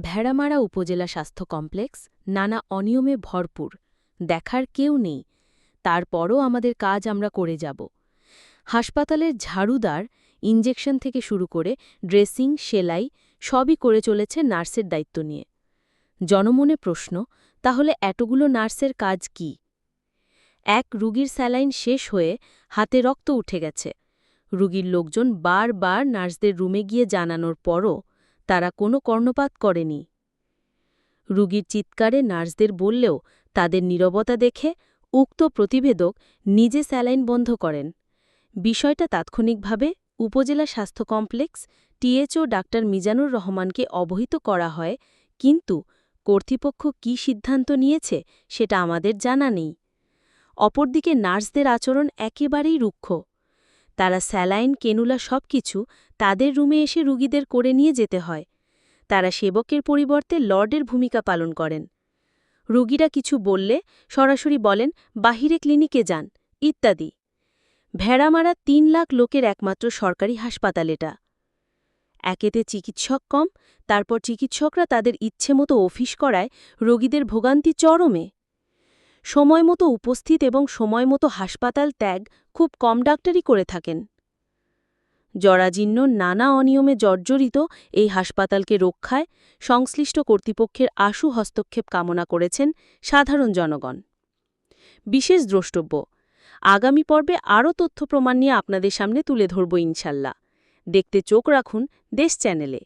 ভেড়ামারা উপজেলা স্বাস্থ্য কমপ্লেক্স নানা অনিয়মে ভরপুর, দেখার কেউ নেই। তারপরও আমাদের কাজ আমরা করে যাব। হাসপাতালের ঝাড়ুদার ইঞ্জেকশন থেকে শুরু করে ড্রেসিং, সেলাই সবই করে চলেছে নার্সের দায়িত্ব নিয়ে। জনমনে প্রশ্ন, তাহলে এতগুলো নার্সের কাজ কি? এক রুগীর স্যালাইন শেষ হয়ে হাতে রক্ত উঠে গেছে। রুগীর লোকজন বারবার নার্সদের রুমে গিয়ে জানানোর পরও তারা কোনো কর্ণপাত করেনি। রুগীর চিৎকারে নার্সদের বললেও তাদের নীরবতা দেখে উক্ত প্রতিবেদক নিজে স্যালাইন বন্ধ করেন। বিষয়টা তাৎক্ষণিকভাবে উপজেলা স্বাস্থ্য কমপ্লেক্স টিএচও ডাক্তার মিজানুর রহমানকে অবহিত করা হয়, কিন্তু কর্তৃপক্ষ কি সিদ্ধান্ত নিয়েছে সেটা আমাদের জানা নেই। অপরদিকে নার্সদের আচরণ একেবারেই রুক্ষ। তারা স্যালাইন, কেনুলা সবকিছু তাদের রুমে এসে রুগীদের করে নিয়ে যেতে হয়। তারা সেবকের পরিবর্তে লর্ডের ভূমিকা পালন করেন। রুগীরা কিছু বললে সরাসরি বলেন, বাহিরে ক্লিনিকে যান, ইত্যাদি। ভেড়ামারা তিন লাখ লোকের একমাত্র সরকারি হাসপাতাল এটা। একেতে চিকিৎসক কম, তারপর চিকিৎসকরা তাদের ইচ্ছে মতো অফিস করায় রোগীদের ভোগান্তি চরমে। সময় মতো উপস্থিত এবং সময় মতো হাসপাতাল ত্যাগ খুব কম ডাক্তারই করে থাকেন। জরাজীর্ণ নানা অনিয়মে জর্জরিত এই হাসপাতালকে রক্ষায় সংশ্লিষ্ট কর্তৃপক্ষের আশু হস্তক্ষেপ কামনা করেছেন সাধারণ জনগণ। বিশেষ দ্রষ্টব্য, আগামী পর্বে আরও তথ্য প্রমাণ নিয়ে আপনাদের সামনে তুলে ধরব ইনশাল্লাহ। দেখতে চোখ রাখুন দেশ চ্যানেলে।